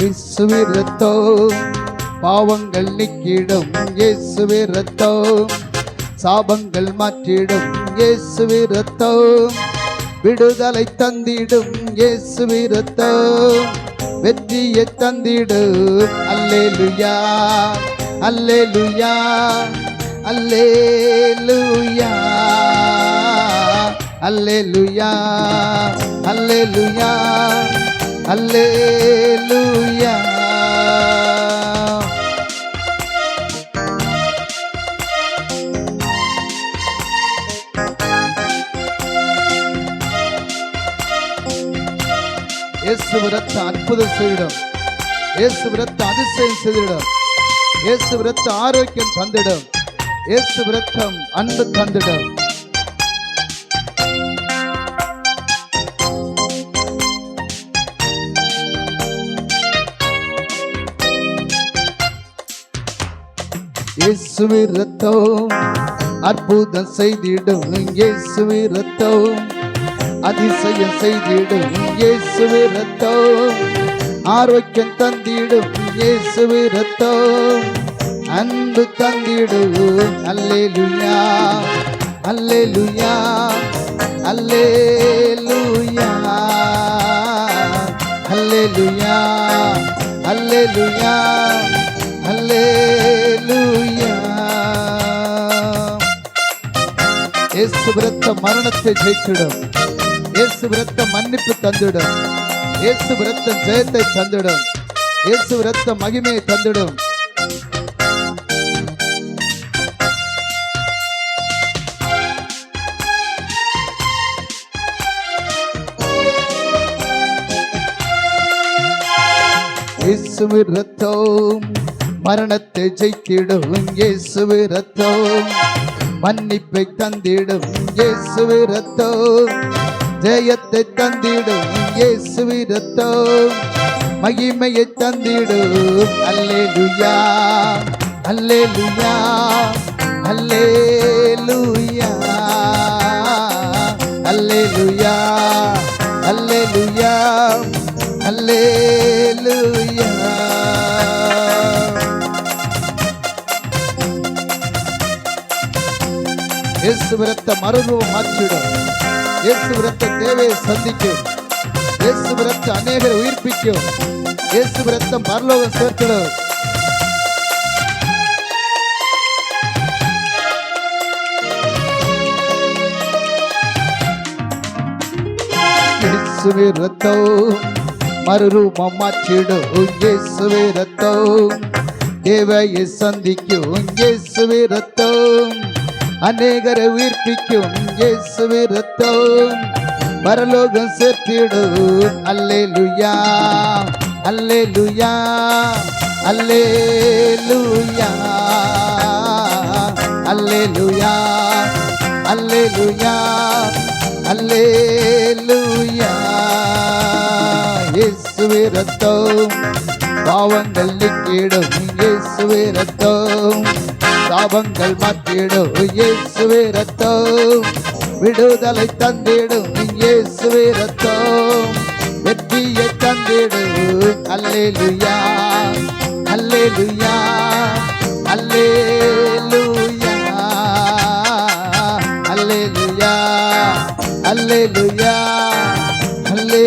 இயேசுவே ரத்தம் பாவங்கள் நீக்கிடும். இயேசுவே ரத்தம் சாபங்கள் மாற்றிடும். இயேசுவே ரத்தம் விடுதலை தந்திடும் இயேசுவே ரத்தம் வெற்றியை தந்திடும். அல்லேலுயா அல்லேலுயா அல்லேலுயா அல்லேலுயா அல்லேலுயா அல்லேலுயா. இயேசு விரத்த அற்புதம் செய்திடும். இயேசு விரத்த அதிசயம் செய்திடும். இயேசு விரத்த ஆரோக்கியம் தந்திடும். இயேசு விரத்தம் அன்பு தந்திடும். இயேசுவி ரத்தம் அற்புதம் செய்திடும். இயேசுவி ரத்தம் அதிசயம் செய்திடும் இயேசுவி ரத்தம் ஆரோக்கியம் தந்திடும் இயேசுவி ரத்தம் அன்பு தந்திடும் அல்லே லுயா அல்லே லுயா அல்லே லுயா அல்லே லுயா அல்லே லுயா இயேசு விரத்த மரணத்தை ஜெயித்திடும். இயேசு விரத்த மன்னிப்பு தந்துடும். இயேசு விரத்த ஜெயத்தை தந்துடும். இயேசு விரத்த மகிமையை தந்துடும். இயேசுவி ரத்தம் மரணத்தை ஜெயித்திடும் இயேசுவி ரத்தம் மன்னிப்பை தந்திடும். இயேசுவி ரத்தம் ஜெயத்தை தந்திடும் இயேசு ரத்தம் மகிமையை தந்திடும். அல்லேலுயா அல்லேலுயா அல்லேலுயா அல்லேலுயா அல்லேலுயா அல்லேலுயா. இயேசு விரத்த மறுரூபம் மாற்றிடும். இயேசு விரத்த தேவையை சந்திக்கும். இயேசு விரத்த அநேகரை உயிர்ப்பிக்கும். இயேசு விரத்தம் பரலோகம் சேர்த்திடும். இயேசுவே ரத்தம் மறுரூபம் மாற்றிடும். இயேசுவே ரத்தம் தேவையை சந்திக்கும். இயேசுவே ரத்தம் அநேகரை உயிர்ப்பிக்கும் இயேசுவே ரத்தம் பரலோகம் சேர்த்திடும். அல்லேலுயா. அல்லேலுயா. அல்லேலுயா. அல்லேலுயா. அல்லேலுயா. அல்லேலுயா. இயேசுவே ரத்தம் பாவங்கள் நீக்கிடும். இயேசுவே ரத்தம் சாபங்கள் மாற்றிடும் இயேசுவே ரத்தம் விடுதலை தந்திடும் இயேசுவே ரத்தம் வெற்றியை தந்திடும். அல்லே லுயா அல்லே லுயா அல்லே லுயா அல்லே லுயா அல்லே லுயா அல்லே